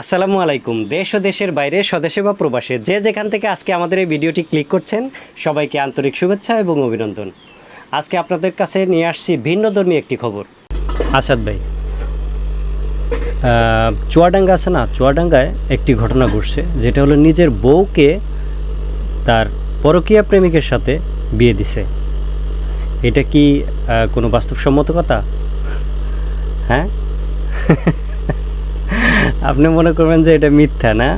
আসসালামু আলাইকুম। দেশ ও দেশের বাইরে, স্বদেশে বা প্রবাসে যে যেখান থেকে আজকে আমাদের এই ভিডিওটি ক্লিক করছেন, সবাইকে আন্তরিক শুভেচ্ছা এবং অভিনন্দন। আজকে আপনাদের কাছে নিয়ে আসছি ভিন্ন ধর্মী একটি খবর। আসাদ ভাই চুয়াডাঙ্গা আছে না? চুয়াডাঙ্গায় একটি ঘটনা ঘটছে, যেটা হলো নিজের বউকে তার পরকীয়া প্রেমিকের সাথে বিয়ে দিছে। এটা কি কোনো বাস্তবসম্মত কথা? হ্যাঁ? আপনি মনে করবেন যে এটা মিথ্যা না,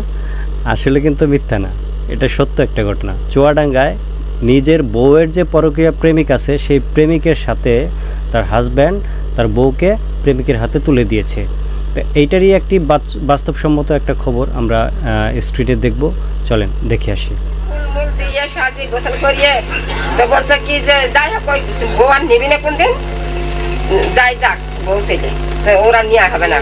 আসলে কিন্তু মিথ্যা না। এটা সত্য একটা ঘটনা। চুয়াডাঙ্গায় নিজের বউয়ের যে পরকীয়া প্রেমিক আছে, সেই প্রেমিকের সাথে তার হাজব্যান্ড তার বউকে প্রেমিকের হাতে তুলে দিয়েছে। তো এইটারই একটি বাস্তবসম্মত একটা খবর আমরা স্ট্রিটে দেখব। চলেন, দেখে আসি। যাই হোক ওরা নিয়ে হবে না।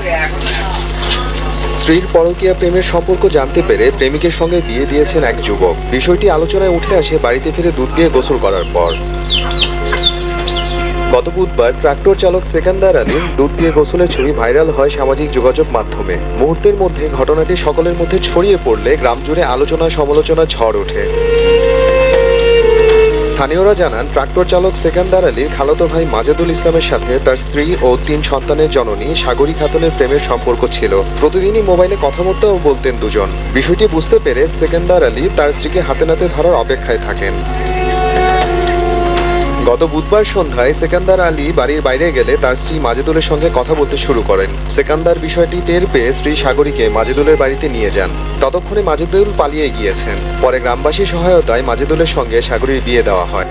স্ত্রীর পরকীয়া প্রেমের সম্পর্ক জানতে পেরে প্রেমিকের সঙ্গে বিয়ে দিয়েছেন এক যুবক। বিষয়টি আলোচনায় উঠে আসে বাড়িতে ফিরে দুধ দিয়ে গোসল করার পর। গত বুধবার ট্রাক্টর চালক সেকান্দার আলীর দুধ দিয়ে গোসলের ছবি ভাইরাল হয় সামাজিক যোগাযোগ মাধ্যমে। মুহূর্তের মধ্যে ঘটনাটি সকলের মধ্যে ছড়িয়ে পড়লে গ্রাম জুড়ে আলোচনা সমালোচনা ঝড় ওঠে। স্থানীয়রা জানান, ট্রাক্টর চালক সেকান্দার আলীর খালতো ভাই মাজেদুল ইসলামের সাথে তার স্ত্রী ও তিন সন্তানের জননী সাগরী খাতুনের প্রেমের সম্পর্ক ছিল। প্রতিদিনই মোবাইলে কথাবার্তাও বলতেন দুজন। বিষয়টি বুঝতে পেরে সেকেন্দার আলী তার স্ত্রীকে হাতে নাতে ধরার অপেক্ষায় থাকেন। গত বুধবার সন্ধ্যায় সেকান্দার আলী বাড়ির বাইরে গেলে তার স্ত্রী মাজেদুলের সঙ্গে কথা বলতে শুরু করেন। সেকান্দার বিষয়টি টের পেয়ে স্ত্রী সাগরীকে মাজেদুলের বাড়িতে নিয়ে যান। ততক্ষণে মাজেদুল পালিয়ে গিয়েছেন। পরে গ্রামবাসীর সহায়তায় মাজেদুলের সঙ্গে সাগরীর বিয়ে দেওয়া হয়।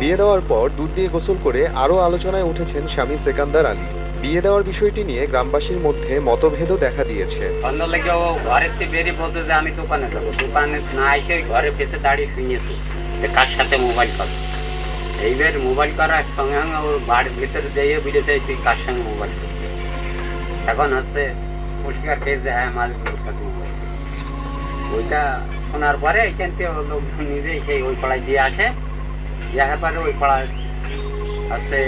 বিয়ে দেওয়ার পর দুধ দিয়ে গোসল করে আরও আলোচনায় উঠেছেন স্বামী সেকান্দার আলী। বিয়ে দেওয়ার বিষয়টি নিয়ে গ্রামবাসীর মধ্যে মতভেদও দেখা দিয়েছে। আমি দোকানে যাব। দোকানে না এসে ঘরে পেছে দাঁড়িয়ে শুনিয়েছে যে কার সাথে মোবাইল কর। এইবার মোবাইল করার সঙ্গে সঙ্গে ওর বাড়ির ভিতরে দিয়ে বুঝেছে তুই কার সঙ্গে মোবাইল করছিস? এখন হচ্ছে পরিষ্কার পেয়েছে হ্যাঁ সাথে মোবাইল ওইটা শোনার পরে এখান থেকে লোকজন নিজেই সেই ওই পাড়ায় দিয়ে আসে। দেখার পরে ওই পাড়ায় আছে,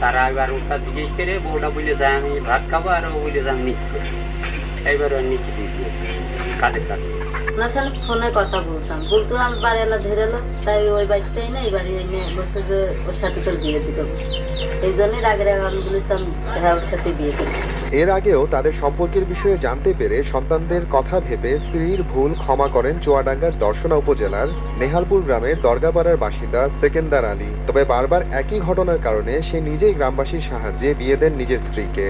তারা এবার ওটা জিজ্ঞেস করে, বউটা বলে যায় আমি ভাত খাব আর ও বলে যায় আমি এইবার নিচে দিয়ে দিয়েছে কাজের কাজ। না সালে ফোনে কথা বলতাম। বলতো আমি বাড়ি এলা ধরে তাই ওই বাড়িটাই না এই বাড়ি এনে বলছে যে ওর সাথে তোর বিয়ে দিতে এই জন্যই রাগের আগে আমি বলেছিলাম হ্যাঁ ওর সাথে বিয়ে দিতে এর আগেও তাদের সম্পর্কের বিষয়ে জানতে পেরে সন্তানদের কথা ভেবে স্ত্রীর ভুল ক্ষমা করেন চুয়াডাঙ্গার দর্শনা উপজেলার নেহালপুর গ্রামের দরগাপাড়ার বাসিন্দা সেকেন্দার আলী। তবে বারবার একই ঘটনার কারণে সে নিজেই গ্রামবাসীর সাহায্যে বিয়ে দেন নিজের স্ত্রীকে।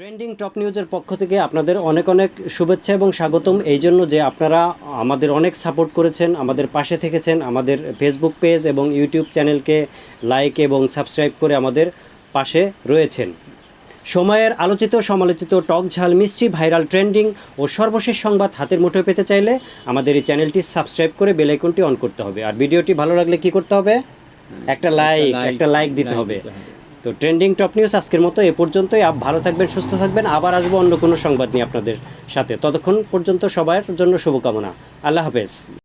ট্রেন্ডিং টপ নিউজের পক্ষ থেকে আপনাদের অনেক অনেক শুভেচ্ছা এবং স্বাগতম। এই জন্য যে আপনারা আমাদের অনেক সাপোর্ট করেছেন আমাদের পাশে থেকেছেন আমাদের ফেসবুক পেজ এবং ইউটিউব চ্যানেলকে লাইক এবং সাবস্ক্রাইব করে আমাদের পাশে রয়েছেন। সময়ের আলোচিত সমালোচিত টক ঝাল মিষ্টি ভাইরাল ট্রেন্ডিং ও সর্বশেষ সংবাদ হাতের মুঠোয় পেতে চাইলে আমাদের এই চ্যানেলটি সাবস্ক্রাইব করে বেল আইকনটি অন করতে হবে। আর ভিডিওটি ভালো লাগলে কি করতে হবে? একটা লাইক একটা লাইক দিতে হবে। তো ট্রেন্ডিং টপ নিউজ আজকের মতো এ পর্যন্তই। আপ ভালো থাকবেন, সুস্থ থাকবেন। আবার আসব অন্য কোনো সংবাদ নিয়ে আপনাদের সাথে। ততক্ষণ পর্যন্ত সবার জন্য শুভকামনা। আল্লাহ হাফেজ।